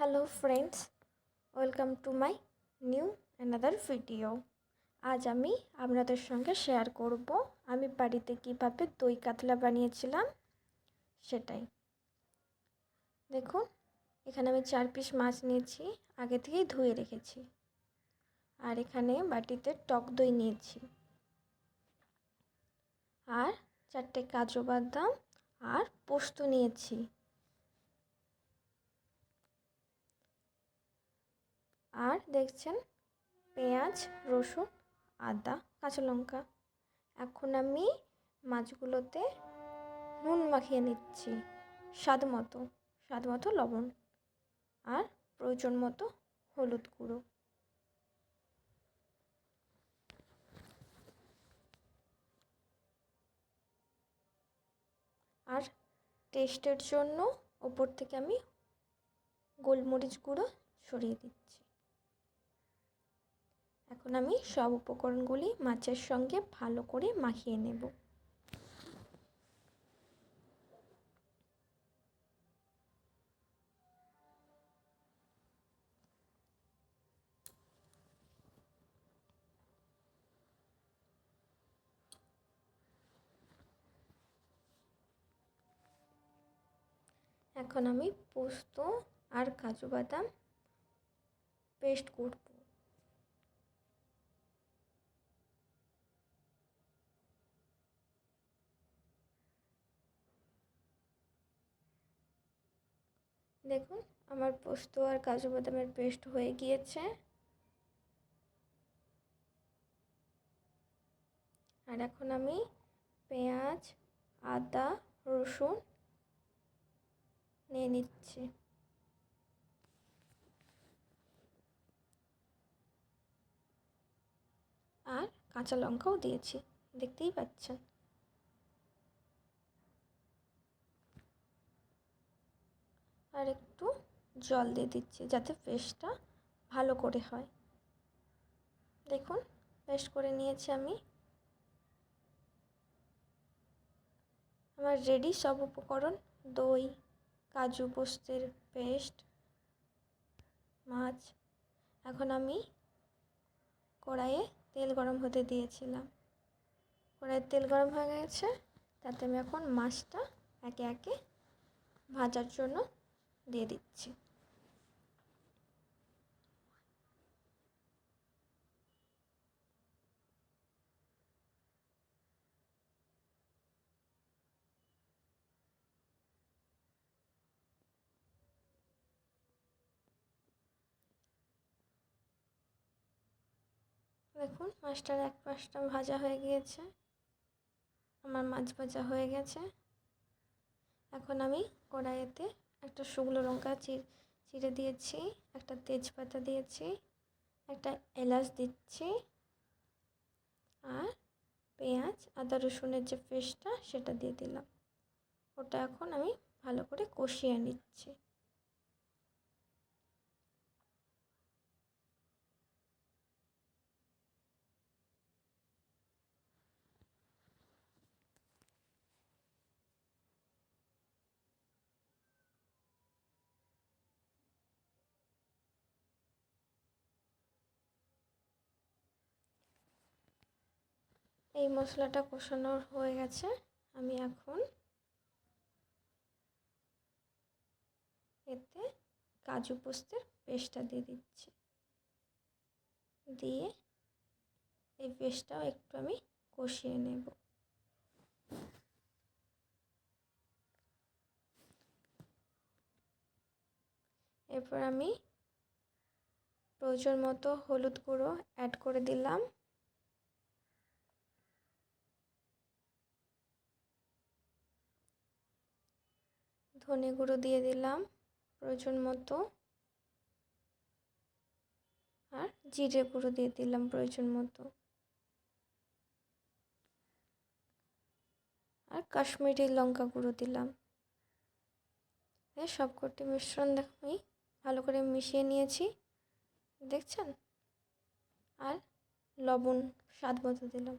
Hello friends welcome to my new another video আজ আমি আপনাদের সঙ্গে শেয়ার করব আমি বাড়িতে কীভাবে দই কাতলা বানিয়েছিলাম সেটাই। দেখুন, এখানে আমি চার পিস মাছ নিয়েছি, আগে থেকেই ধুয়ে রেখেছি। আর এখানে বাটিতে টক দই নিয়েছি। আর চারটে কাজু বাদাম আর পোস্ত নিয়েছি। আর দেখছেন পেঁয়াজ, রসুন, আদা, কাঁচা লঙ্কা। এখন আমি মাছগুলোতে নুন মাখিয়ে নিচ্ছি, স্বাদ মতো। স্বাদ মতো লবণ আর প্রয়োজন মতো হলুদ গুঁড়ো। আর টেস্টের জন্য ওপর থেকে আমি গোলমরিচ গুঁড়ো ছড়িয়ে দিচ্ছি। এখন আমি সব উপকরণগুলি মাছের সঙ্গে ভালো করে মাখিয়ে নেব। এখন আমি পোস্ত আর কাজু বাদাম পেস্ট করব। দেখুন, আমার পোস্ত আর কাজু বাদামের পেস্ট হয়ে গিয়েছে। আর এখন আমি পেঁয়াজ, আদা, রসুন নিয়ে নিচ্ছি। আর কাঁচা লঙ্কাও দিয়েছি, দেখতেই পাচ্ছেন। আর একটু জল দিয়ে দিচ্ছি যাতে পেস্টটা ভালো করে হয়। দেখুন পেস্ট করে নিয়েছি আমি। আমার রেডি সব উপকরণ, দই, কাজু, পোস্তের পেস্ট মাছ। এখন আমি কড়াইয়ে তেল গরম হতে দিয়েছিলাম। কড়াইয়ের তেল গরম হয়ে গেছে, তাতে আমি এখন মাছটা একে একে ভাজার জন্য দিয়ে দিচ্ছি। দেখুন, মাছটার এক পাশটা ভাজা হয়ে গিয়েছে। আমার মাছ ভাজা হয়ে গেছে। এখন আমি কড়াইতে একটা শুকনো লঙ্কা চিড়ে দিয়েছি, একটা তেজপাতা দিয়েছি, একটা এলাচ দিচ্ছি আর পেঁয়াজ, আদা রসুনের যে পেস্টটা সেটা দিয়ে দিলাম। ওটা এখন আমি ভালো করে কষিয়ে নিচ্ছি। এই মশলাটা কষানোর হয়ে গেছে। আমি এখন এতে কাজু পোস্তের পেস্টটা দিয়ে দিচ্ছি। দিয়ে এই পেস্টটাও একটু আমি কষিয়ে নেব। এরপর আমি প্রয়োজন মতো হলুদ গুঁড়ো অ্যাড করে দিলাম। ধনে গুঁড়ো দিয়ে দিলাম প্রয়োজন মতো। আর জিরে গুঁড়ো দিয়ে দিলাম প্রয়োজন মতো। আর কাশ্মীরি লঙ্কা গুঁড়ো দিলাম। সবকটি মিশ্রণ আমি ভালো করে মিশিয়ে নিয়েছি, দেখছেন? আর লবণ স্বাদ মতো দিলাম।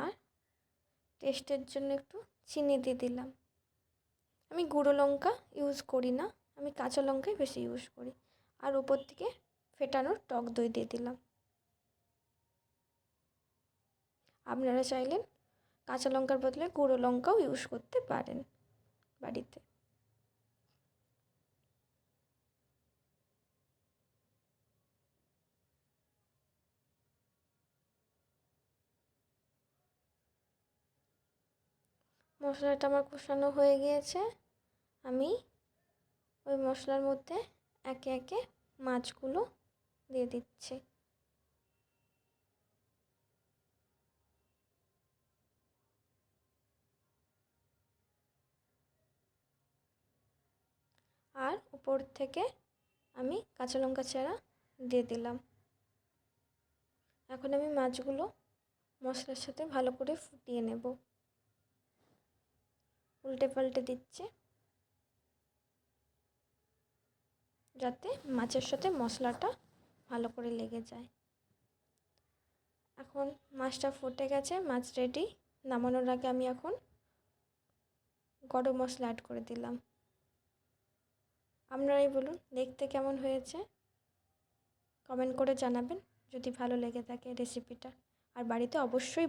আর টেস্টের জন্য একটু চিনি দিয়ে দিলাম। আমি গুঁড়ো লঙ্কা ইউজ করি না, আমি কাঁচা লঙ্কাই বেশি ইউজ করি। আর উপর থেকে ফেটানোর টক দই দিয়ে দিলাম। আপনারা চাইলেন কাঁচা লঙ্কার বদলে গুঁড়ো লঙ্কাও ইউজ করতে পারেন বাড়িতে। মশলাটা আমার কষানো হয়ে গিয়েছে। আমি ওই মশলার মধ্যে একে একে মাছগুলো দিয়ে দিচ্ছি। আর উপর থেকে আমি কাঁচা লঙ্কা চারা দিয়ে দিলাম। এখন আমি মাছগুলো মশলার সাথে ভালো করে ফুটিয়ে নেব। উল্টে পাল্টে দিচ্ছে। যাতে মাছের সাথে মশলাটা ভালো করে লেগে যায়। এখন মাছটা ফুটে গেছে, মাছ রেডি নামানোর আগে আমি এখন গরম মশলা অ্যাড করে দিলাম। আপনারাই বলুন, দেখতে কেমন হয়েছে? কমেন্ট করে জানাবেন যদি ভালো লেগে থাকে রেসিপিটা আর বাড়িতে অবশ্যই